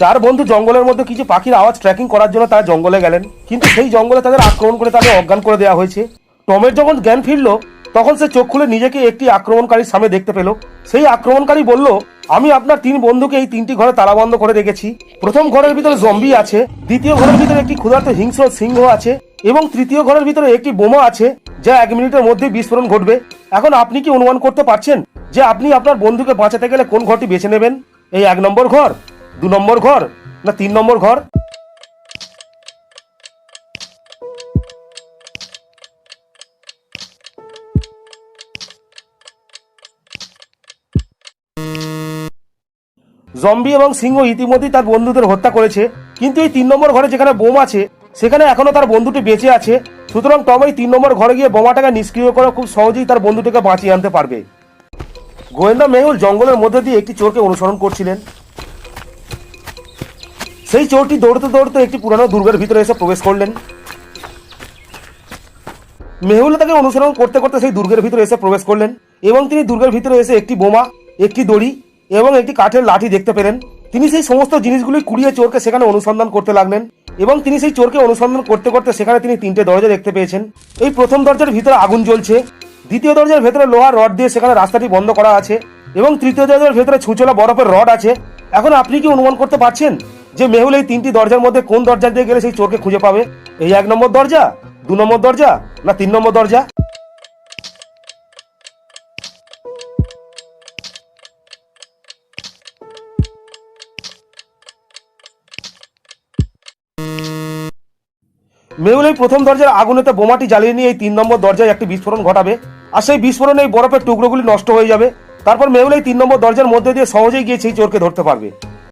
চার বন্ধু জঙ্গলের মধ্যে কিছু পাখির আওয়াজ ট্র্যাকিং করার জন্য তারা জঙ্গলে গেলেন। কিন্তু সেই জঙ্গলে তাদের আক্রমণ করে তাদের অজ্ঞান করে দেওয়া হয়েছে। টমের যখন জ্ঞান ফিরল, তখন সে চোখ খুলে নিজেকে একটি আক্রমণকারীর সামনে দেখতে পেল। সেই আক্রমণকারী বলল, আমি আপনার তিন বন্ধুকে এই তিনটি ঘরে তালাবন্ধ করে রেখেছি। প্রথম ঘরের ভিতরে জম্বি আছে, দ্বিতীয় ঘরের ভিতরে একটি ক্ষুধার্ত হিংস্র সিংহ আছে এবং তৃতীয় ঘরের ভিতরে একটি বোমা আছে, যা এক মিনিটের মধ্যে বিস্ফোরণ ঘটবে। এখন আপনি কি অনুমান করতে পারছেন যে আপনি আপনার বন্ধুকে বাঁচাতে গেলে কোন ঘরটি বেছে নেবেন? এই এক নম্বর ঘর। দু নম্বর ঘর না তিন নম্বর ঘর? জম্বি এবং সিংহ ইতিমধ্যেই তার বন্ধুদের হত্যা করেছে, কিন্তু এই তিন নম্বর ঘরে যেখানে বোম আছে, সেখানে এখনও তার বন্ধুটি বেঁচে আছে। সুতরাং টম এই তিন নম্বর ঘরে গিয়ে বোমাটাকে নিষ্ক্রিয় করে খুব সহজেই তার বন্ধুটিকে বাঁচিয়ে আনতে পারবে। গোয়েন্দা মেহুল জঙ্গলের মধ্যে দিয়ে একটি চোরকে অনুসরণ করছিলেন। সেই চোরটি দৌড়তে দৌড়তে একটি পুরানো দুর্গের ভিতরে এসে প্রবেশ করলেন। মেহুল তাকে অনুসরণ করতে করতে সেই দুর্গের ভিতরে এসে প্রবেশ করলেন এবং তিনি দুর্গের ভিতরে এসে একটি বোমা, একটি দড়ি এবং একটি কাঠের লাঠি দেখতে পেলেন। তিনি সেই সমস্ত জিনিসগুলি কুড়িয়ে চোরকে সেখানে অনুসন্ধান করতে লাগলেন এবং তিনি সেই চোরকে অনুসন্ধান করতে করতে সেখানে তিনি তিনটে দরজা দেখতে পেয়েছেন। এই প্রথম দরজার ভিতরে আগুন জ্বলছে, দ্বিতীয় দরজার ভেতরে লোহার রড দিয়ে সেখানে রাস্তাটি বন্ধ করা আছে এবং তৃতীয় দরজার ভেতরে ছুঁচলা বরফের রড আছে। এখন আপনি কি অনুমান করতে পারছেন? যে মেহুল এই তিনটি দরজার মধ্যে কোন দরজা দিয়ে গেলে সেই চোরকে খুঁজে পাবে? এই এক নম্বর দরজা? দু নম্বর দরজা? না তিন নম্বর দরজা? মেহুল এই প্রথম দরজার আগুনেতে বোমাটি জ্বালিয়ে নিয়ে এই তিন নম্বর দরজায় একটি বিস্ফোরণ ঘটাবে আর সেই বিস্ফোরণে এই বরফের টুকরোগুলি নষ্ট হয়ে যাবে। তারপর মেহুল এই তিন নম্বর দরজার মধ্যে দিয়ে সহজেই গিয়ে সেই চোরকে ধরতে পারবে।